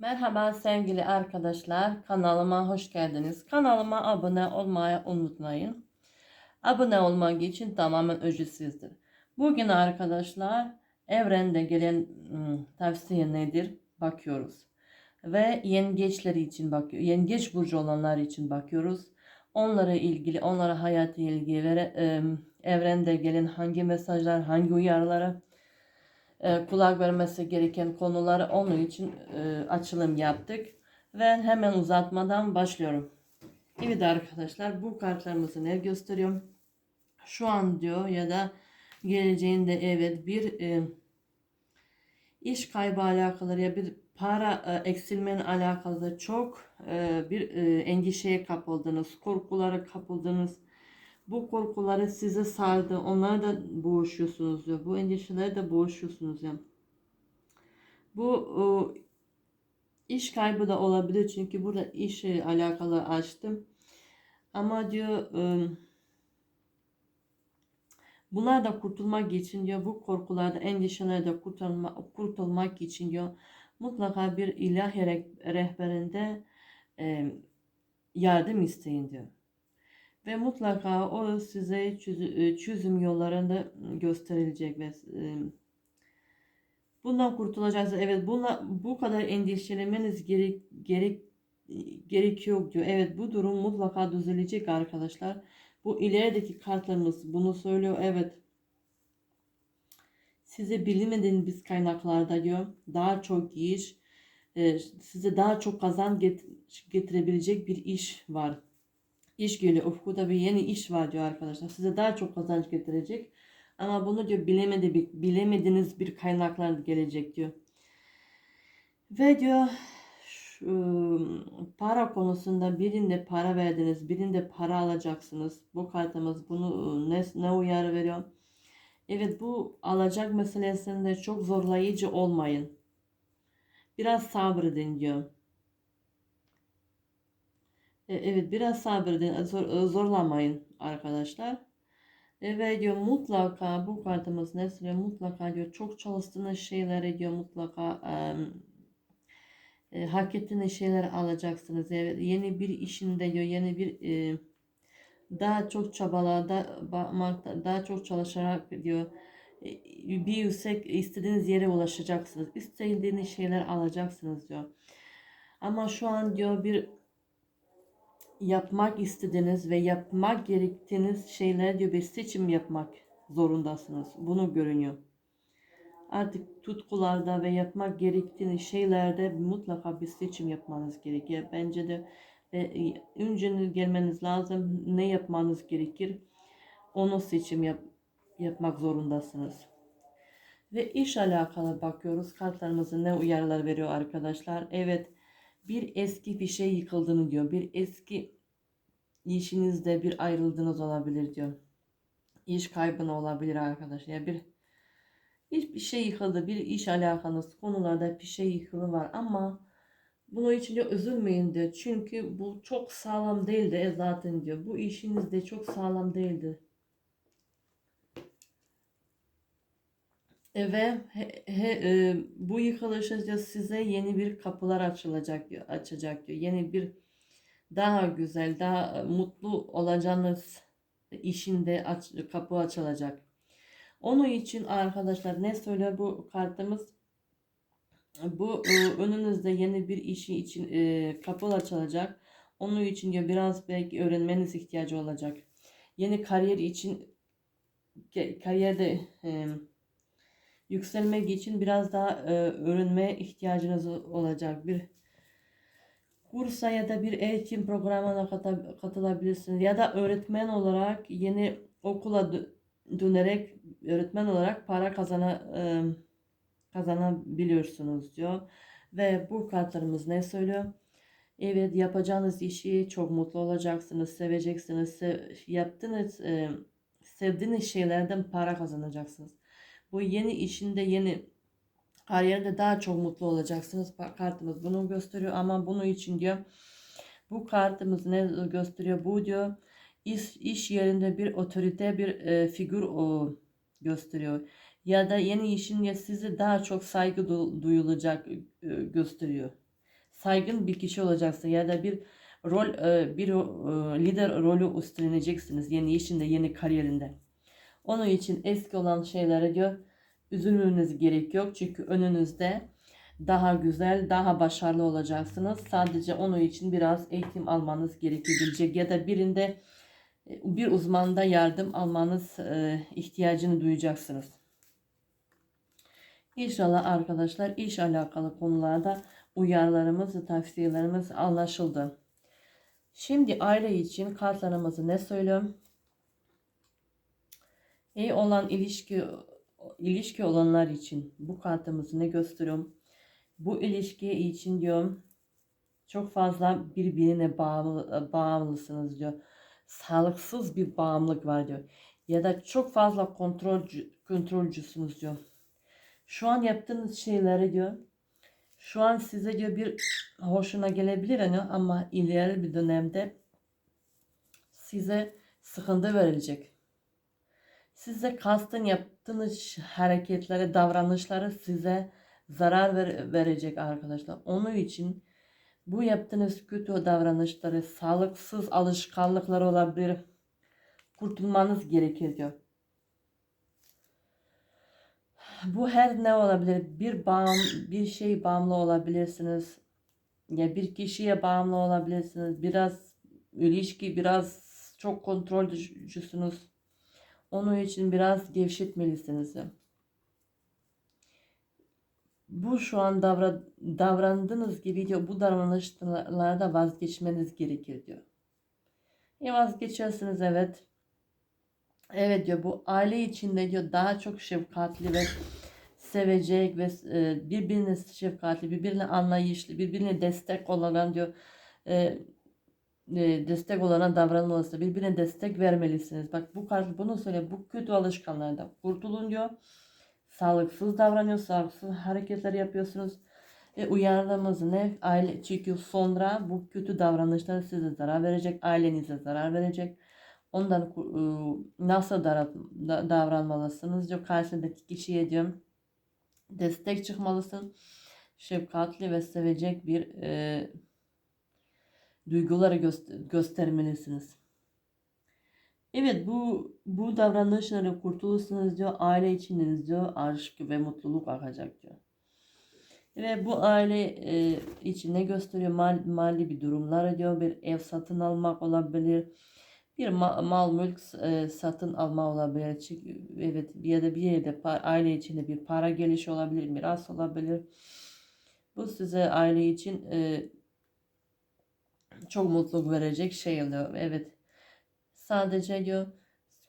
Merhaba sevgili arkadaşlar. Kanalıma hoş geldiniz. Kanalıma abone olmayı unutmayın. Abone olmak için tamamen ücretsizdir. Bugün arkadaşlar evrende gelen ım, tavsiye nedir? Bakıyoruz. Ve yengeçler için bakıyor. Yengeç burcu olanlar için bakıyoruz. Onlara ilgili, onlara hayatı ilgili ve evrende gelen hangi mesajlar, hangi uyarılara e, kulak vermesi gereken konuları onun için e, açılım yaptık. Ve hemen uzatmadan başlıyorum. Evet arkadaşlar bu kartlarımızı ne gösteriyorum? Şu an diyor ya da geleceğinde evet bir e, iş kaybı alakalı ya bir para e, eksilmenin alakalı çok e, bir e, endişeye kapıldınız, korkulara kapıldınız. Bu korkuları size sardı. Onlara da boğuşuyorsunuz diyor. Bu endişeleri de boğuşuyorsunuz ya. Bu e, iş kaybı da olabilir çünkü burada işe alakalı açtım. Ama diyor e, bunlar da kurtulmak için diyor bu korkularda endişelerde kurtulma, kurtulmak için diyor mutlaka bir ilahi reh- rehberinde e, yardım isteyin diyor. Ve mutlaka o size e, çözüm yollarında gösterilecek ve e, bundan kurtulacaksınız. Evet buna, bu kadar endişelemeniz gerek, gerek, gerek yok diyor. Evet bu durum mutlaka düzelecek arkadaşlar. Bu ilerideki kartlarımız bunu söylüyor. Evet size bilinmediğiniz kaynaklarda diyor daha çok iş e, size daha çok kazan get- getirebilecek bir iş var iş geliyor. Ufkuda bir yeni iş var diyor arkadaşlar. Size daha çok kazanç getirecek. Ama bunu diyor bilemedi, bilemediğiniz bir kaynaklar gelecek diyor. Ve diyor şu, para konusunda birinde para verdiniz, birinde para alacaksınız. Bu kartımız bunu ne, ne uyarı veriyor? Evet bu alacak meselesinde çok zorlayıcı olmayın. Biraz sabredin diyor. E, Evet biraz sabredin. Zor, zorlamayın arkadaşlar. E, Ve diyor mutlaka bu kartımız ne söylüyor? Mutlaka diyor çok çalıştığınız şeyleri diyor mutlaka e, e, hak ettiğiniz şeyleri alacaksınız. Evet, yeni bir işinde diyor yeni bir e, daha çok çabalada bakmakta daha çok çalışarak diyor e, bir yüksek istediğiniz yere ulaşacaksınız. İstediğiniz şeyler alacaksınız diyor. Ama şu an diyor bir yapmak istediğiniz ve yapmak gerektiğiniz şeyler diyor bir seçim yapmak zorundasınız. Bunu görünüyor. Artık tutkularda ve yapmak gerektiğiniz şeylerde mutlaka bir seçim yapmanız gerekiyor. Bence de ve önce gelmeniz lazım. Ne yapmanız gerekir? Onu seçim yap, yapmak zorundasınız. Ve iş alakalı bakıyoruz. Kartlarımızın ne uyarılar veriyor arkadaşlar. Evet bir eski bir şey yıkıldığını diyor. Bir eski işinizde bir ayrıldığınız olabilir diyor. İş kaybına olabilir arkadaşlar. Yani bir hiçbir şey yıkıldı. Bir iş alakanız konularda bir şey yıkılı var ama bunun için diyor üzülmeyin diyor. Çünkü bu çok sağlam değildi zaten diyor. Bu işiniz de çok sağlam değildi. Ve he, he, e, bu yıkılışınca size yeni bir kapılar açılacak açacak diyor. Yeni bir daha güzel, daha e, mutlu olacağınız işinde aç, kapı açılacak. Onun için arkadaşlar ne söylüyor bu kartımız? Bu e, önünüzde yeni bir işi için e, kapı açılacak. Onun için diyor biraz belki öğrenmeniz ihtiyacı olacak. Yeni kariyer için kariyerde e, yükselmek için biraz daha e, öğrenmeye ihtiyacınız olacak. Bir kursa ya da bir eğitim programına katılabilirsiniz. Ya da öğretmen olarak yeni okula dönerek öğretmen olarak para kazana, e, kazanabiliyorsunuz diyor. Ve bu kartlarımız ne söylüyor? Evet yapacağınız işi çok mutlu olacaksınız, seveceksiniz. Sev, yaptığınız, e, sevdiğiniz şeylerden para kazanacaksınız. Bu yeni işinde yeni kariyerde daha çok mutlu olacaksınız. Kartımız bunu gösteriyor ama bunun için diyor bu kartımız ne gösteriyor? Bu diyor iş, iş yerinde bir otorite bir e, figür o gösteriyor. Ya da yeni işin ya size daha çok saygı du- duyulacak e, gösteriyor. saygın bir kişi olacaksın ya da bir rol e, bir e, lider rolü üstleneceksiniz yeni işinde yeni kariyerinde. Onun için eski olan şeylere diyor üzülmeniz gerek yok çünkü önünüzde daha güzel, daha başarılı olacaksınız. Sadece onun için biraz eğitim almanız gerekebilecek ya da birinde bir uzmanda yardım almanız e, ihtiyacını duyacaksınız. İnşallah arkadaşlar iş alakalı konularda uyarılarımız tavsiyelerimiz anlaşıldı. Şimdi aile için kartlarımızı ne söylüyorum? İyi olan ilişki ilişki olanlar için bu kartımızı ne gösteriyorum? Bu ilişki için diyorum çok fazla birbirine bağımlı, bağımlısınız diyor. Sağlıksız bir bağımlılık var diyor. Ya da çok fazla kontrolcü, kontrolcüsünüz diyor. Şu an yaptığınız şeyleri diyor. Şu an size diyor bir hoşuna gelebilir hani ama ileri bir dönemde size sıkıntı verilecek. Size kastın yaptığınız hareketlere, davranışları size zarar ver, verecek arkadaşlar. Onun için bu yaptığınız kötü davranışları, sağlıksız alışkanlıklar olabilir. Kurtulmanız gerekir diyor. Bu her ne olabilir? Bir bağım, bir şey bağımlı olabilirsiniz. Ya bir kişiye bağımlı olabilirsiniz. Biraz ilişki, biraz çok kontrolcüsünüz. Onun için biraz gevşetmelisiniz. Bu şu an davra, davrandığınız gibi diyor bu davranışlarda vazgeçmeniz gerekir diyor. E vazgeçersiniz evet. Evet diyor bu aile içinde diyor daha çok şefkatli ve sevecek ve e, birbirine şefkatli, birbirine anlayışlı, birbirine destek olan diyor e, e, destek olana davranmalısınız. Birbirine destek vermelisiniz. Bak bu kart bunu söyle. Bu kötü alışkanlardan kurtulun diyor. Sağlıksız davranıyor, sağlıksız hareketler yapıyorsunuz. E, uyarmamız ne? Aile çünkü sonra bu kötü davranışlar size zarar verecek, ailenize zarar verecek. Ondan e, nasıl davranmalısınız diyor. Karşısındaki kişiye diyorum destek çıkmalısın. Şefkatli ve sevecek bir e, duyguları göster göstermelisiniz. Evet bu bu davranışları kurtulursunuz diyor. Aile içindeniz diyor. Aşk ve mutluluk akacak diyor. Ve bu aile e, için ne gösteriyor? Mal, mali bir durumlar diyor. Bir ev satın almak olabilir. Bir ma, mal mülk e, satın alma olabilir. Çünkü, evet ya da bir yerde aile içinde bir para gelişi olabilir. Miras olabilir. Bu size aile için e, çok mutluluk verecek şey oluyor. Evet. Sadece diyor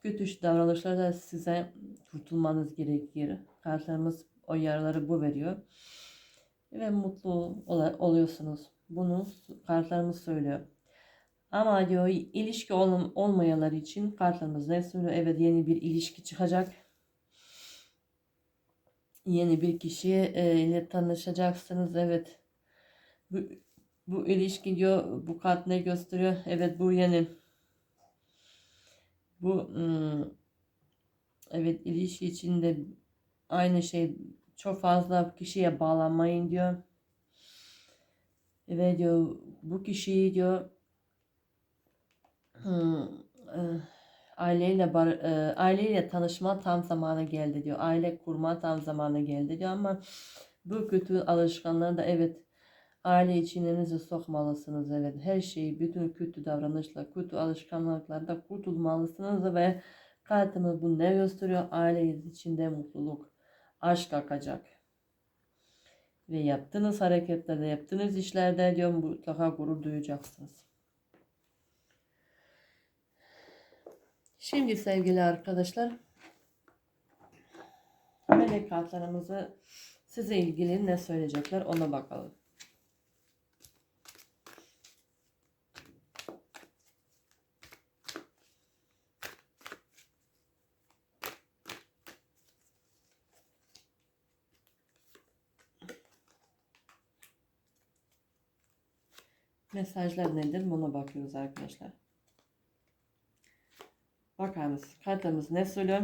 kötü davranışlarda size kurtulmanız gerekir. Kartlarımız o yaraları bu veriyor. Ve mutlu ol oluyorsunuz. Bunu kartlarımız söylüyor. Ama diyor ilişki ol olmayanlar için kartlarımız ne söylüyor? Evet yeni bir ilişki çıkacak. Yeni bir kişiyle tanışacaksınız. Evet. Bu bu ilişki diyor bu kart ne gösteriyor? Evet bu yeni. Bu ım, evet ilişki içinde aynı şey çok fazla kişiye bağlanmayın diyor. Ve diyor bu kişiyi diyor ım, ıı, aileyle bar, e, aileyle tanışma tam zamanı geldi diyor. Aile kurma tam zamanı geldi diyor ama bu kötü alışkanlığı da evet Aile içinize sokmalısınız. Evet her şeyi bütün kötü davranışla, kötü alışkanlıklarda kurtulmalısınız ve kartımız bu ne gösteriyor? Aile içinde mutluluk, aşk akacak. Ve yaptığınız hareketlerde, yaptığınız işlerde diyor mutlaka gurur duyacaksınız. Şimdi sevgili arkadaşlar melek kartlarımızı size ilgili ne söyleyecekler ona bakalım. Mesajlar nedir? Buna bakıyoruz arkadaşlar. Bakalım kartımız ne söylüyor?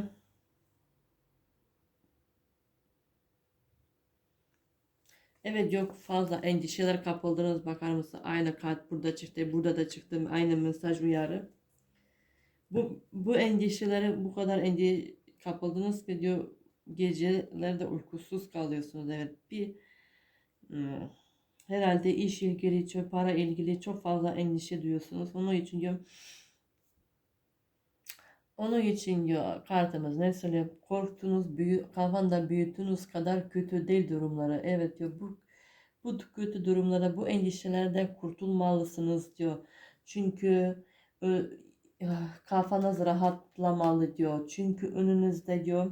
Evet yok fazla endişeler kapıldınız bakar mısın? Aynı kart burada çıktı, burada da çıktı. Aynı mesaj uyarı. Bu, bu endişelere bu kadar endi kapıldınız ki diyor gecelerde uykusuz kalıyorsunuz. Evet bir hmm, herhalde iş ilgili, çok para ilgili çok fazla endişe duyuyorsunuz. Onun için diyor onun için diyor kartımız ne söylüyor? Korktuğunuz, büyü, kafanda büyüttüğünüz kadar kötü değil durumları. Evet diyor bu bu kötü durumlara, bu endişelerden kurtulmalısınız diyor. Çünkü kafanız rahatlamalı diyor. Çünkü önünüzde diyor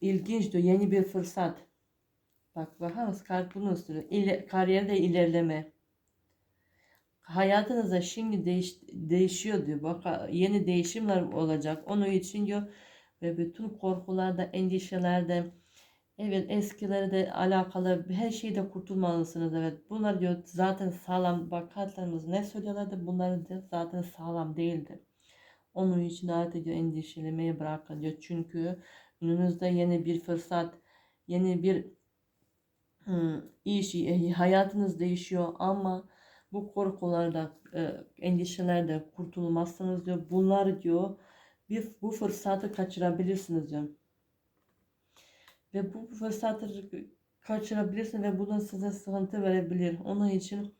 ilginç diyor yeni bir fırsat. Bak bakar mısın? Kart bunu üstüne. İle, kariyerde ilerleme hayatınızda şimdi değiş, değişiyor diyor. Bak yeni değişimler olacak. Onun için diyor ve bütün korkularda, endişelerde evet eskilerde alakalı her şeyde kurtulmalısınız. Evet bunlar diyor zaten sağlam. Bak kartlarımız ne söylüyorlardı? Bunlar da zaten sağlam değildi. Onun için artık diyor endişelemeye bırakın diyor. Çünkü önünüzde yeni bir fırsat, yeni bir hmm, iş, hayatınız değişiyor ama bu korkulardan, e, endişelerden kurtulmazsanız diyor. Bunlar diyor bir bu fırsatı kaçırabilirsiniz diyor. Ve bu fırsatı kaçırabilirsiniz ve bu da size sıkıntı verebilir. Onun için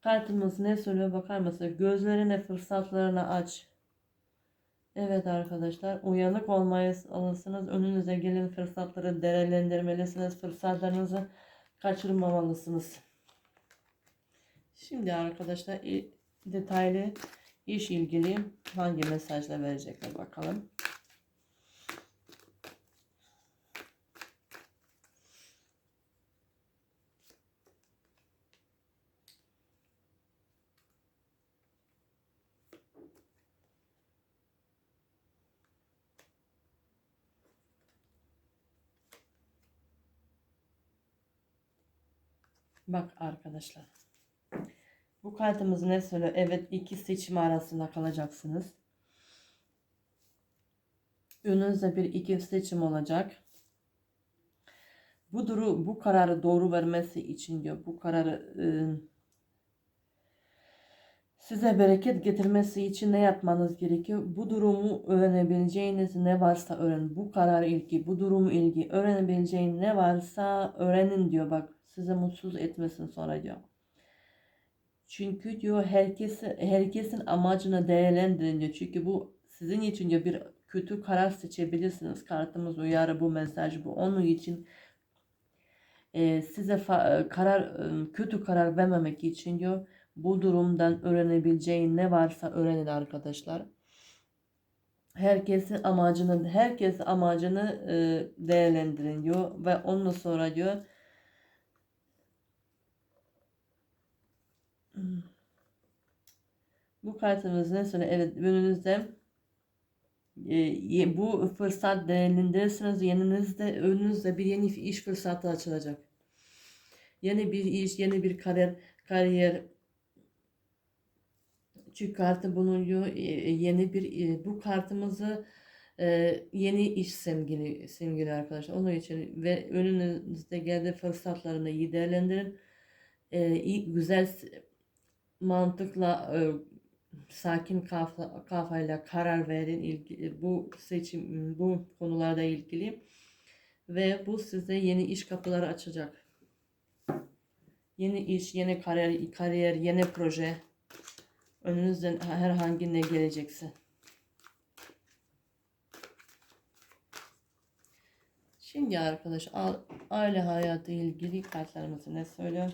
kartımız ne söylüyor bakar mısınız? Gözlerine fırsatlarını aç. Evet arkadaşlar uyanık olmayı alırsınız. Önünüze gelen fırsatları değerlendirmelisiniz. Fırsatlarınızı kaçırmamalısınız. Şimdi arkadaşlar detaylı iş ilgili hangi mesajla verecekler bakalım. Bak arkadaşlar. Bu kartımız ne söylüyor? Evet iki seçim arasında kalacaksınız. Önünüzde bir iki seçim olacak. Bu duru bu kararı doğru vermesi için diyor. Bu kararı e, size bereket getirmesi için ne yapmanız gerekiyor? Bu durumu öğrenebileceğiniz ne varsa öğrenin. Bu karar ilgi, bu durumu ilgi öğrenebileceğin ne varsa öğrenin diyor. Bak size mutsuz etmesin sonra diyor. Çünkü diyor herkesi, herkesin amacını değerlendirin diyor. Çünkü bu sizin için diyor bir kötü karar seçebilirsiniz. Kartımız uyarı bu mesaj bu. Onun için e, size karar e, kötü karar vermemek için diyor bu durumdan öğrenebileceğin ne varsa öğrenin arkadaşlar. Herkesin amacını herkes amacını e, değerlendirin diyor ve ondan sonra diyor Bu kartımız ne sonra evet önünüzde e, bu fırsat değerlendirirsiniz. Yanınızda önünüzde bir yeni iş fırsatı açılacak. Yeni bir iş, yeni bir kariyer, kariyer çünkü kartı bulunuyor. E, yeni bir e, bu kartımızı e, yeni iş simgili simgili arkadaşlar. Onun için ve önünüzde geldiği fırsatlarını iyi değerlendirin. güzel mantıkla sakin kafa, kafayla karar verin ilgili, bu seçim bu konularda ilgili ve bu size yeni iş kapıları açacak. Yeni iş, yeni kariyer, kariyer, yeni proje önünüzden herhangi ne gelecekse. Şimdi arkadaş aile hayatı ilgili kartlarımız ne söylüyor?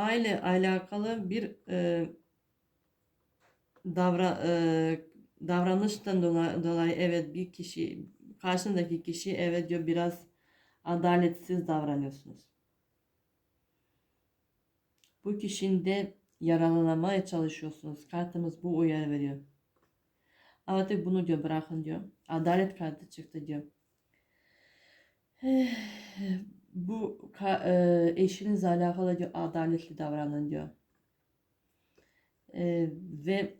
Aile alakalı bir e, davra e, davranıştan dolayı, dolayı evet bir kişi karşındaki kişi evet diyor biraz adaletsiz davranıyorsunuz. Bu kişinin de yaralanmaya çalışıyorsunuz. Kartımız bu uyarı veriyor. Artık bunu diyor bırakın diyor. Adalet kartı çıktı diyor. Bu e, eşinizle alakalı diyor adaletli davranın diyor. Ee, ve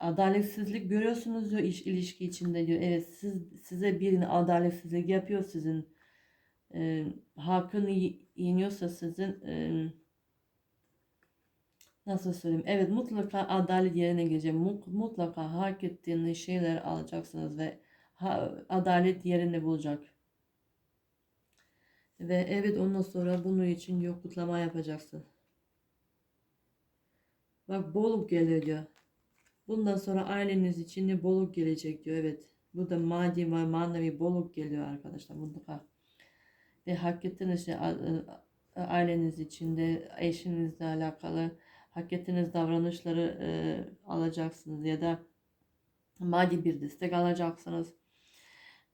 adaletsizlik görüyorsunuz diyor iş ilişki içinde diyor. Evet siz size birini adaletsizlik yapıyor sizin e, hakkını yeniyorsa sizin e, nasıl söyleyeyim? Evet mutlaka adalet yerine gelecek. Mu- Mutlaka hak ettiğiniz şeyler alacaksınız ve ha- adalet yerini bulacak. Ve evet ondan sonra bunun için yok kutlama yapacaksın. Bak bolluk geliyor diyor. Bundan sonra aileniz için de bolluk gelecek diyor. Evet. Bu da maddi ve manevi bolluk geliyor arkadaşlar. Mutlaka. Ve hak ettiğiniz a- a- aileniz içinde eşinizle alakalı hak ettiğiniz davranışları e, alacaksınız ya da maddi bir destek alacaksınız.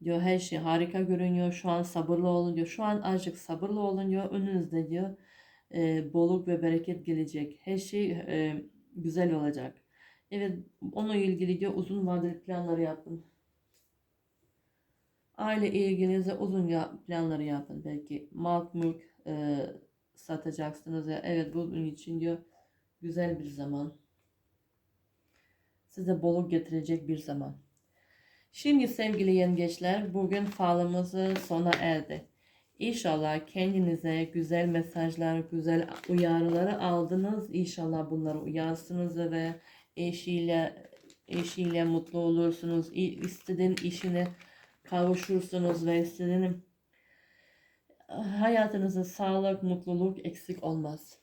Diyor her şey harika görünüyor. Şu an sabırlı olun diyor. Şu an azıcık sabırlı olun diyor. Önünüzde diyor e, bolluk ve bereket gelecek. Her şey e, güzel olacak. Evet onunla ilgili diyor uzun vadeli planları yapın. Aile ilginize uzun ya- planları yapın. Belki mal mülk e, satacaksınız ya. Evet bunun için diyor güzel bir zaman. Size bolluk getirecek bir zaman. Şimdi sevgili yengeçler bugün falımızı sona erdi. İnşallah kendinize güzel mesajlar, güzel uyarıları aldınız. İnşallah bunları uyarsınız ve eşiyle eşiyle mutlu olursunuz. İstediğin işine kavuşursunuz ve istediğin hayatınızda sağlık, mutluluk eksik olmaz.